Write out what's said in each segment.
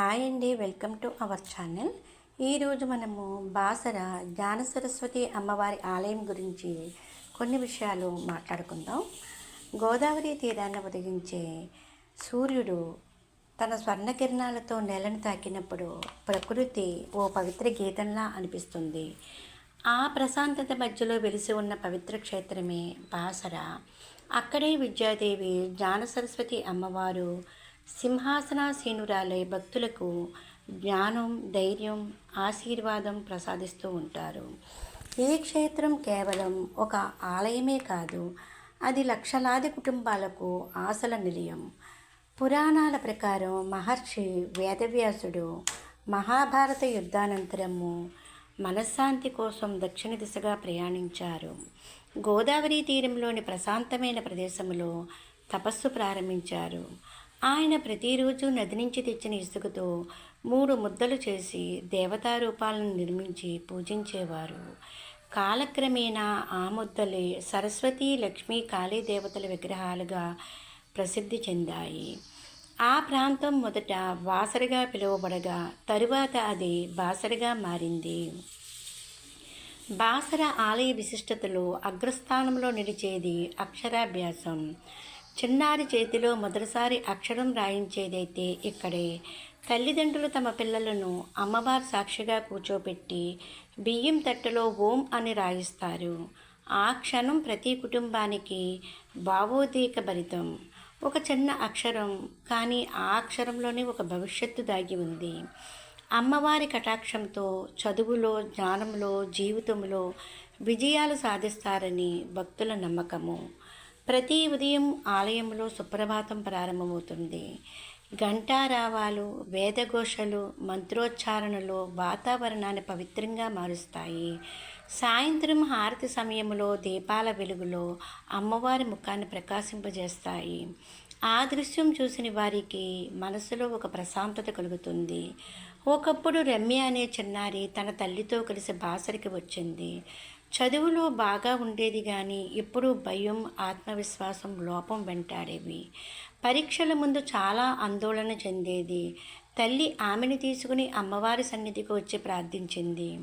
Hi అండి welcome to our channel. ఈరోజు మనము బాసర జ్ఞాన సరస్వతి అమ్మవారి ఆలయం గురించి కొన్ని విషయాలు మాట్లాడుకుందాం. గోదావరి తీరాన్ని ఉదయించే సూర్యుడు తన స్వర్ణ కిరణాలతో నేలను తాకినప్పుడు ప్రకృతి ఓ పవిత్ర గీతంలా అనిపిస్తుంది. ఆ ప్రశాంతత మధ్యలో వెలిసి ఉన్న పవిత్ర క్షేత్రమే బాసర. అక్కడే విద్యాదేవి జ్ఞాన సరస్వతి అమ్మవారు సింహాసనాసీనురాలై భక్తులకు జ్ఞానం ధైర్యం ఆశీర్వాదం ప్రసాదిస్తూ ఉంటారు. ఈ క్షేత్రం కేవలం ఒక ఆలయమే కాదు అది లక్షలాది కుటుంబాలకు ఆశల నిలయం. పురాణాల ప్రకారం మహర్షి వేదవ్యాసుడు మహాభారత యుద్ధానంతరము మనశ్శాంతి కోసం దక్షిణ దిశగా ప్రయాణించారు. గోదావరి తీరంలోని ప్రశాంతమైన ప్రదేశంలో తపస్సు ప్రారంభించారు. ఆయన ప్రతిరోజు నది నుంచి తెచ్చిన ఇసుకతో మూడు ముద్దలు చేసి దేవతా రూపాలను నిర్మించి పూజించేవారు. కాలక్రమేణా ఆ ముద్దలే సరస్వతి లక్ష్మీ కాళీ దేవతల విగ్రహాలుగా ప్రసిద్ధి చెందాయి. ఆ ప్రాంతం మొదట బాసరగా పిలువబడగా తరువాత అది బాసరగా మారింది. బాసర ఆలయ విశిష్టతలో అగ్రస్థానంలో నిలిచేది అక్షరాభ్యాసం. చిన్నారి చేతిలో మొదటిసారి అక్షరం రాయించేదైతే ఇక్కడే. తల్లిదండ్రులు తమ పిల్లలను అమ్మవారి సాక్షిగా కూర్చోబెట్టి బియ్యం తట్టలో ఓం అని రాయిస్తారు. ఆ క్షణం ప్రతి కుటుంబానికి భావోద్వేక భరితం. ఒక చిన్న అక్షరం కానీ ఆ అక్షరంలోనే ఒక భవిష్యత్తు దాగి ఉంది. అమ్మవారి కటాక్షంతో చదువులో జ్ఞానంలో జీవితంలో విజయాలు సాధిస్తారని భక్తుల నమ్మకము. ప్రతి ఉదయం ఆలయంలో సుప్రభాతం ప్రారంభమవుతుంది. ఘంటారావాలు వేదఘోషలు మంత్రోచ్చారణలు వాతావరణాన్ని పవిత్రంగా మారుస్తాయి. సాయంత్రం హారతి సమయంలో దీపాల వెలుగులో అమ్మవారి ముఖాన్ని ప్రకాశింపజేస్తాయి. ఆ దృశ్యం చూసిన వారికి మనసులో ఒక ప్రశాంతత కలుగుతుంది. ఒకప్పుడు రమ్య అనే చిన్నారి తన తల్లితో కలిసి బాసరికి వచ్చింది. చదువులో బాగా ఉండేది కానీ ఇప్పుడు భయం ఆత్మవిశ్వాసం లోపం వెంటాడేవి. పరీక్షల ముందు చాలా ఆందోళన చెందేది. తల్లి ఆమెను తీసుకుని అమ్మవారి సన్నిధికి వచ్చి ప్రార్థించింది.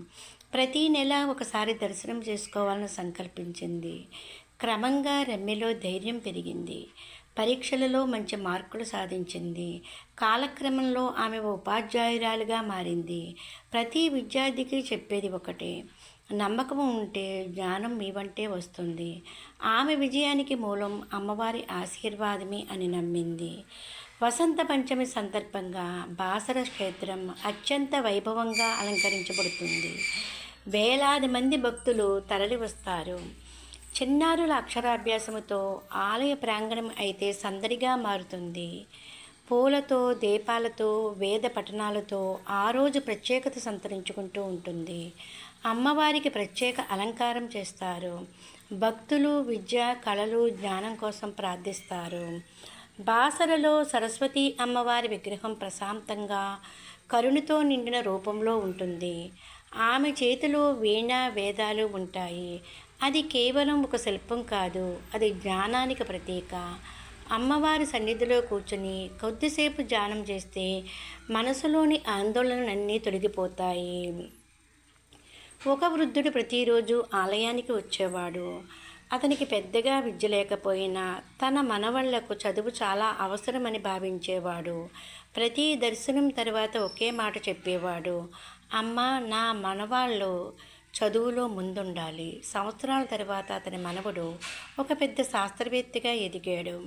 ప్రతీ నెల ఒకసారి దర్శనం చేసుకోవాలని సంకల్పించింది. క్రమంగా రమ్యలో ధైర్యం పెరిగింది. పరీక్షలలో మంచి మార్కులు సాధించింది. కాలక్రమంలో ఆమె ఉపాధ్యాయురాలుగా మారింది. ప్రతి విద్యార్థికి చెప్పేది ఒకటే నమ్మకం ఉంటే జ్ఞానం మీ వంటే వస్తుంది. ఆమె విజయానికి మూలం అమ్మవారి ఆశీర్వాదమే అని నమ్మింది. వసంత పంచమి సందర్భంగా బాసర క్షేత్రం అత్యంత వైభవంగా అలంకరించబడుతుంది. వేలాది మంది భక్తులు తరలి వస్తారు చిన్నారుల అక్షరాభ్యాసముతో ఆలయ ప్రాంగణం అయితే సందడిగా మారుతుంది. పూలతో దీపాలతో వేద పఠనాలతో ఆ రోజు ప్రత్యేకత సంతరించుకుంటూ ఉంటుంది. అమ్మవారికి ప్రత్యేక అలంకారం చేస్తారు. భక్తులు విద్య కళలు జ్ఞానం కోసం ప్రార్థిస్తారు. బాసరలో సరస్వతి అమ్మవారి విగ్రహం ప్రశాంతంగా కరుణతో నిండిన రూపంలో ఉంటుంది. ఆమె చేతిలో వీణ వేదాలు ఉంటాయి. అది కేవలం ఒక శిల్పం కాదు అది జ్ఞానానికి ప్రతీక. అమ్మవారి సన్నిధిలో కూర్చుని కొద్దిసేపు ధ్యానం చేస్తే మనసులోని ఆందోళనలన్నీ తొలగిపోతాయి. ఒక వృద్ధుడు ప్రతిరోజు ఆలయానికి వచ్చేవాడు. అతనికి పెద్దగా విద్య లేకపోయినా తన మనవళ్ళకు చదువు చాలా అవసరమని భావించేవాడు. ప్రతి దర్శనం తర్వాత ఒకే మాట చెప్పేవాడు. అమ్మ నా మనవాళ్ళు చదువులో ముందుండాలి. సంవత్సరాల తర్వాత అతని మనవడు ఒక పెద్ద శాస్త్రవేత్తగా ఎదిగాడు.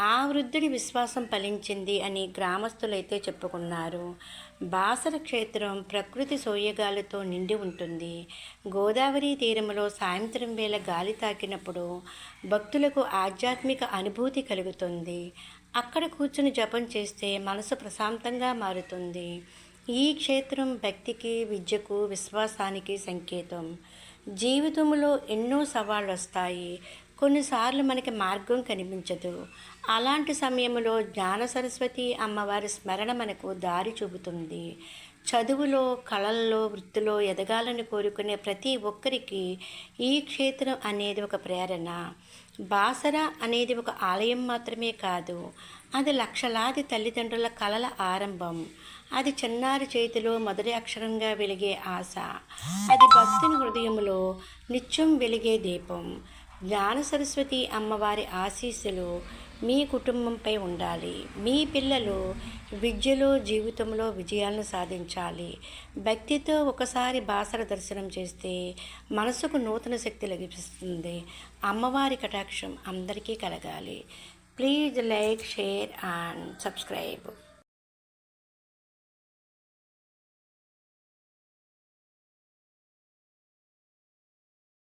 ఆ వృద్ధుడి విశ్వాసం ఫలించింది అని గ్రామస్తులైతే చెప్పుకున్నారు. బాసర క్షేత్రం ప్రకృతి సోయగాలతో నిండి ఉంటుంది. గోదావరి తీరంలో సాయంత్రం వేళ గాలి తాకినప్పుడు భక్తులకు ఆధ్యాత్మిక అనుభూతి కలుగుతుంది. అక్కడ కూర్చుని జపం చేస్తే మనసు ప్రశాంతంగా మారుతుంది. ఈ క్షేత్రం భక్తికి విద్యకు విశ్వాసానికి సంకేతం. జీవితంలో ఎన్నో సవాళ్ళు వస్తాయి కొన్నిసార్లు మనకి మార్గం కనిపించదు. అలాంటి సమయంలో జ్ఞాన సరస్వతి అమ్మవారి స్మరణ మనకు దారి చూపుతుంది. చదువులో కళల్లో వృత్తిలో ఎదగాలని కోరుకునే ప్రతి ఒక్కరికి ఈ క్షేత్రం అనేది ఒక ప్రేరణ. బాసర అనేది ఒక ఆలయం మాత్రమే కాదు అది లక్షలాది తల్లిదండ్రుల కళల ఆరంభం. అది చిన్నారి చేతిలో మొదటి అక్షరంగా వెలిగే ఆశ. అది భక్తుని హృదయంలో నిత్యం వెలిగే దీపం. జ్ఞాన సరస్వతి అమ్మవారి ఆశీస్సులు మీ కుటుంబంపై ఉండాలి. మీ పిల్లలు విద్యలో జీవితంలో విజయాలను సాధించాలి. భక్తితో ఒకసారి బాసర దర్శనం చేస్తే మనసుకు నూతన శక్తి లభిస్తుంది. అమ్మవారి కటాక్షం అందరికీ కలగాలి. Please like share and subscribe.